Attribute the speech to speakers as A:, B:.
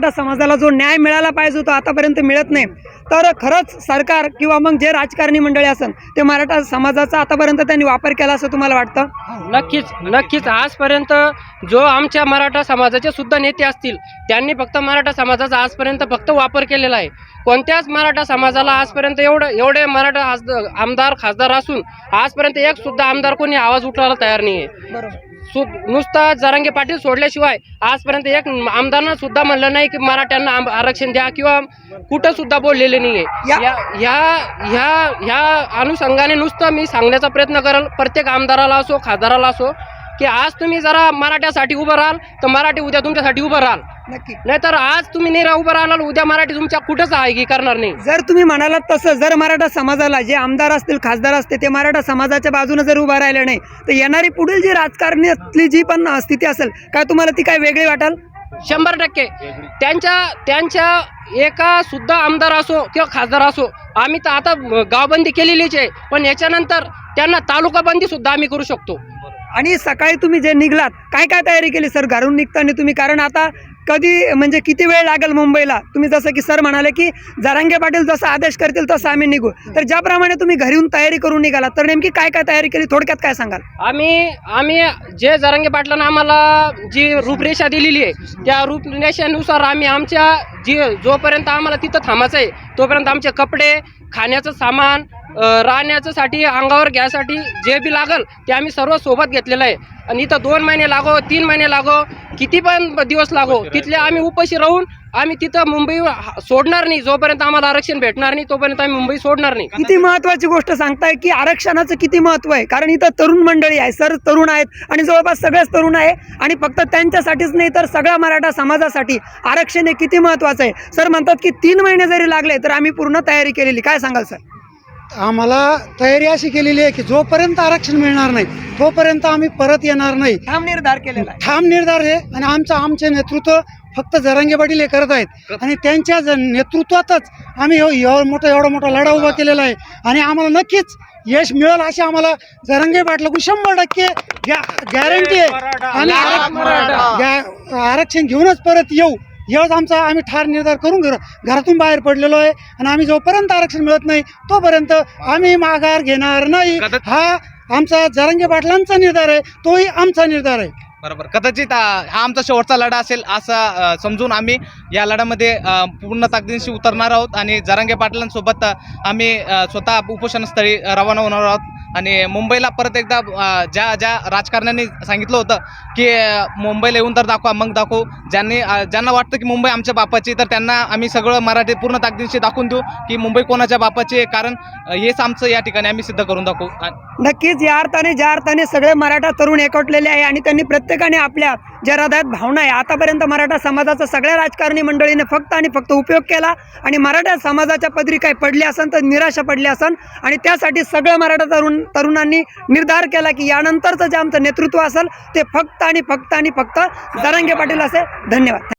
A: मराठा समाजाला जो न्याय मिळाला पाहिजे तो आतापर्यंत मिळत नाही. तर खरंच सरकार किंवा मग जे राजकारणी मंडळी असन ते मराठा समाजाचा आतापर्यंत त्यांनी वापर केला असं तुम्हाला वाटतं?
B: नक्कीच नक्कीच. आजपर्यंत जो आमच्या मराठा समाजाचे सुद्धा नेते असतील त्यांनी फक्त मराठा समाजाचा आजपर्यंत फक्त वापर केलेला आहे. कोणत्याच मराठा समाजाला आजपर्यंत एवढं एवढे मराठा आमदार खासदार असून आजपर्यंत एक सुद्धा आमदार कोणी आवाज उठवायला तयार नाही आहे
A: बरोबर.
B: सु नुसता जरांगे पाटील सोडल्याशिवाय आजपर्यंत एक आमदारांना सुद्धा म्हणलं नाही की मराठ्यांना आम- आरक्षण द्या किंवा कुठं सुद्धा बोललेले नाही ह्या ह्या ह्या अनुषंगाने नुसतं मी सांगण्याचा प्रयत्न करेल. प्रत्येक आमदाराला असो खासदाराला असो की आज तुम्ही जरा मराठ्यासाठी उभं राहाल तर मराठी उद्या तुमच्यासाठी उभं राहाल.
A: नक्की.
B: नाहीतर आज तुम्ही नाही रा- उभं राहाल उद्या मराठी तुमच्या कुठंच आहे की करणार नाही.
A: जर तुम्ही म्हणालात तसं जर मराठा समाजाला जे आमदार असतील खासदार असतील ते मराठा समाजाच्या बाजूने जर उभा राहिले नाही तर येणारी पुढील जी राजकारणातली जी पण स्थिती असेल काय तुम्हाला ती काय वेगळी वाटाल?
B: शंभर टक्के. त्यांच्या त्यांच्या एका सुद्धा आमदार असो किंवा खासदार असो आम्ही तर आता गावबंदी केलेलीच आहे पण याच्यानंतर त्यांना तालुका बंदी सुद्धा आम्ही करू शकतो.
A: आणि सकाळी तुम्ही जे निघलात काय काय तयारी केली सर? घरून निघताना तुम्ही कारण आता कधी म्हणजे किती वेळ लागेल मुंबईला? तुम्ही जसं की सर म्हणाले की जरांगे पाटील जसं आदेश करतील तसं आम्ही निघू. तर ज्याप्रमाणे तुम्ही घरी येऊन तयारी करून निघाला तर नेमकी काय काय तयारी केली? थोडक्यात काय सांगाल?
B: आम्ही आम्ही जे जरांगे पाटलांना आम्हाला जी रूपरेषा दिलेली आहे त्या रूपरेषेनुसार आम्ही आमच्या जी जोपर्यंत आम्हाला तिथं थांबायचं आहे तोपर्यंत आमचे कपडे खाण्याचं सामान अ, राहण्याचं साठी अंगावर घ्यायसाठी जे बी लागल ते आम्ही सर्व सोबत घेतलेलं आहे. आणि इथं दोन महिने लागो तीन महिने लागो किती पण दिवस लागो तिथले आम्ही उपाशी राहून आम्ही तिथं मुंबई सोडणार नाही. जोपर्यंत आम्हाला आरक्षण भेटणार नाही तोपर्यंत आम्ही मुंबई सोडणार नाही.
A: किती महत्वाची गोष्ट सांगताय की आरक्षणाचं किती महत्त्व आहे? कारण इथं तरुण मंडळी आहे सर तरुण आहेत आणि जवळपास सगळेच तरुण आहे आणि फक्त त्यांच्यासाठीच नाही तर सगळ्या मराठा समाजासाठी आरक्षण हे किती महत्वाचं आहे? सर म्हणतात की तीन महिने जरी लागले तर आम्ही पूर्ण तयारी केलेली. काय सांगाल सर?
C: आम्हाला तयारी अशी केलेली आहे की जोपर्यंत आरक्षण मिळणार नाही तोपर्यंत आम्ही परत येणार नाही.
A: ठाम निर्धार केलेला आहे.
C: ठाम निर्धार आहे आणि आमचं आमचे नेतृत्व फक्त जरांगे पाटील हे करत आहेत. आणि त्यांच्या ज- नेतृत्वातच आम्ही एव- एवढा मोठा एवढा मोठा लढा उभा केलेला आहे. आणि आम्हाला नक्कीच यश मिळेल अशी आम्हाला जरांगे पाटलाकडून शंभर टक्के गॅरंटी आहे. आम्ही आरक्षण गॅ- आरक्षण घेऊनच परत येऊ. एवढंच आमचा आम्ही ठार निर्धार करून घर घरातून बाहेर पडलेलो आहे आणि आम्ही जोपर्यंत आरक्षण मिळत नाही तोपर्यंत आम्ही माघार घेणार नाही. हा आमचा जरांगे पाटलांचा निर्धार आहे तोही आमचा निर्धार आहे.
D: बरोबर. कदाचित हा आमचा शेवटचा लढा असेल असं समजून आम्ही या लढ्यामध्ये पूर्ण ताकदीनिशी उतरणार आहोत आणि जरांगे पाटलांसोबत आम्ही स्वतः उपोषणस्थळी रवाना होणार आहोत. आणि मुंबईला परत एकदा ज्या ज्या राजकारण्यांनी सांगितलं होतं की मुंबईला येऊन तर दाखवा मग दाखवू. ज्यांनी ज्यांना वाटतं की मुंबई आमच्या बापाची तर त्यांना आम्ही सगळं मराठी पूर्ण ताकदीशी दाखवून देऊ की मुंबई कोणाच्या बापाची आहे. कारण हेच आमचं या ठिकाणी आम्ही सिद्ध करून दाखवू.
A: नक्कीच या अर्थाने ज्या अर्थाने सगळे मराठा तरुण एकवटलेले आहे आणि त्यांनी प्रत्येकाने आपल्या ज्या हृदयात भावना आहे. आतापर्यंत मराठा समाजाचा सगळ्या राजकारणी मंडळीने फक्त आणि फक्त उपयोग केला आणि मराठा समाजाच्या पदरी काही पडली असन तर निराशा पडली असन आणि त्यासाठी सगळं मराठा तरुण तरुणांनी निर्धार केला की यानंतरचं जे आमचं नेतृत्व असेल ते फक्त आणि फक्त आणि फक्त जरांगे पाटील असे. धन्यवाद.